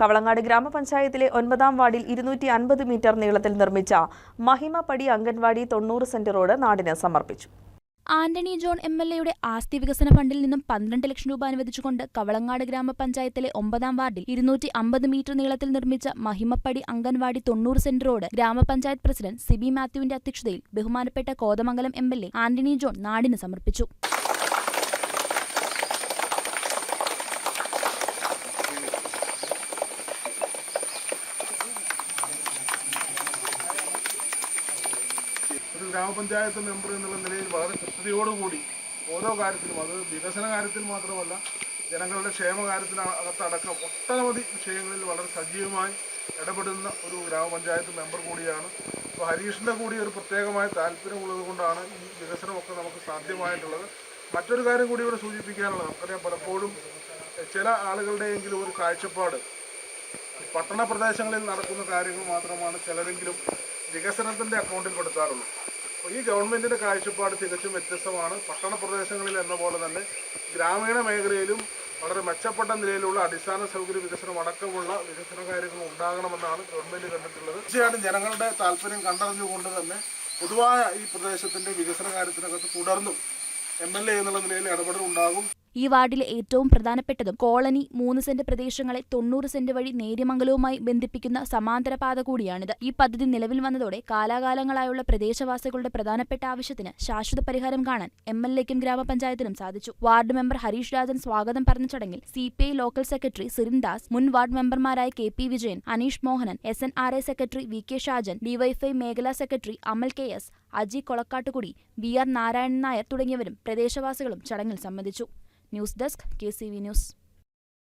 കവളങ്ങാട് ഗ്രാമപഞ്ചായത്തിലെ ഒൻപതാം വാർഡിൽ ഇരുന്നൂറ്റി അൻപത് മീറ്റർ നീളത്തിൽ നിർമ്മിച്ച മഹിമ പടി അംഗൻവാടി തൊണ്ണൂറ് സെന്റ് റോഡ് നാടിന് സമർപ്പിച്ചു. ആന്റണി ജോൺ എം എൽ എയുടെ ആസ്തി വികസന ഫണ്ടിൽ നിന്നും പന്ത്രണ്ട് ലക്ഷം രൂപ അനുവദിച്ചുകൊണ്ട് കവളങ്ങാട് ഗ്രാമപഞ്ചായത്തിലെ ഒമ്പതാം വാർഡിൽ ഇരുന്നൂറ്റി അമ്പത് മീറ്റർ നീളത്തിൽ നിർമ്മിച്ച മഹിമപ്പടി അംഗൻവാടി തൊണ്ണൂറ് സെന്റ് റോഡ് ഗ്രാമപഞ്ചായത്ത് പ്രസിഡന്റ് സിബി മാത്യുവിന്റെ അധ്യക്ഷതയിൽ ബഹുമാനപ്പെട്ട കോതമംഗലം എ ആന്റണി ജോൺ നാടിന് സമർപ്പിച്ചു ഒരു ഗ്രാമപഞ്ചായത്ത് മെമ്പർ എന്നുള്ള നിലയിൽ വളരെ കൃത്യതയോടുകൂടി ഓരോ കാര്യത്തിലും അത് വികസന കാര്യത്തിൽ മാത്രമല്ല ജനങ്ങളുടെ ക്ഷേമകാര്യത്തിനകത്തടക്കം ഒട്ടനവധി വിഷയങ്ങളിൽ വളരെ സജീവമായി ഇടപെടുന്ന ഒരു ഗ്രാമപഞ്ചായത്ത് മെമ്പർ കൂടിയാണ്. അപ്പോൾ ഹരീഷിന്റെ കൂടി ഒരു പ്രത്യേകമായ താല്പര്യമുള്ളത് കൊണ്ടാണ് ഈ വികസനമൊക്കെ നമുക്ക് സാധ്യമായിട്ടുള്ളത്. മറ്റൊരു കാര്യം കൂടി ഇവിടെ സൂചിപ്പിക്കാനുള്ളത് നമുക്കറിയാം പലപ്പോഴും ചില ആളുകളുടെയെങ്കിലും ഒരു കാഴ്ചപ്പാട് പട്ടണ പ്രദേശങ്ങളിൽ നടക്കുന്ന കാര്യങ്ങൾ മാത്രമാണ് ചിലരെങ്കിലും വികസനത്തിന്റെ അക്കൗണ്ടിൽ പെടുത്താറുള്ളൂ. ഈ ഗവൺമെന്റിന്റെ കാഴ്ചപ്പാട് തികച്ചും വ്യത്യസ്തമാണ്. പട്ടണ പ്രദേശങ്ങളിൽ എന്ന പോലെ തന്നെ ഗ്രാമീണ മേഖലയിലും വളരെ മെച്ചപ്പെട്ട നിലയിലുള്ള അടിസ്ഥാന സൗകര്യ വികസനം അടക്കമുള്ള വികസന കാര്യങ്ങൾ ഉണ്ടാകണമെന്നാണ് ഗവൺമെന്റ് കണ്ടിട്ടുള്ളത് തീർച്ചയായിട്ടും ജനങ്ങളുടെ താല്പര്യം കണ്ടറിഞ്ഞുകൊണ്ട് തന്നെ പൊതുവായ ഈ പ്രദേശത്തിന്റെ വികസന കാര്യത്തിനകത്ത് തുടർന്നും എം എൽ എ എന്നുള്ള നിലയിൽ ഇടപെടൽ ഉണ്ടാകും ഈ വാർഡിലെ ഏറ്റവും പ്രധാനപ്പെട്ടതും കോളനി മൂന്ന് സെന്റ് പ്രദേശങ്ങളെ തൊണ്ണൂറ് സെന്റ് വഴി നേര്യമംഗലവുമായി ബന്ധിപ്പിക്കുന്ന സമാന്തര പാത കൂടിയാണിത്. ഈ പദ്ധതി നിലവിൽ വന്നതോടെ കാലാകാലങ്ങളായുള്ള പ്രദേശവാസികളുടെ പ്രധാനപ്പെട്ട ആവശ്യത്തിന് ശാശ്വത പരിഹാരം കാണാൻ എം എൽ എക്കും ഗ്രാമപഞ്ചായത്തിനും സാധിച്ചു. വാർഡ് മെമ്പർ ഹരീഷ് രാജൻ സ്വാഗതം പറഞ്ഞ ചടങ്ങിൽ C P I local secretary Sirindas മുൻ വാർഡ് മെമ്പർമാരായ K P Vijayan Aneesh Mohanan S N R I secretary V K Shajan DYFI മേഖലാ secretary Amal K S Aji Kolakkattukudi V R Narayanan Nair തുടങ്ങിയവരും പ്രദേശവാസികളും ചടങ്ങിൽ സംബന്ധിച്ചു. News desk K news.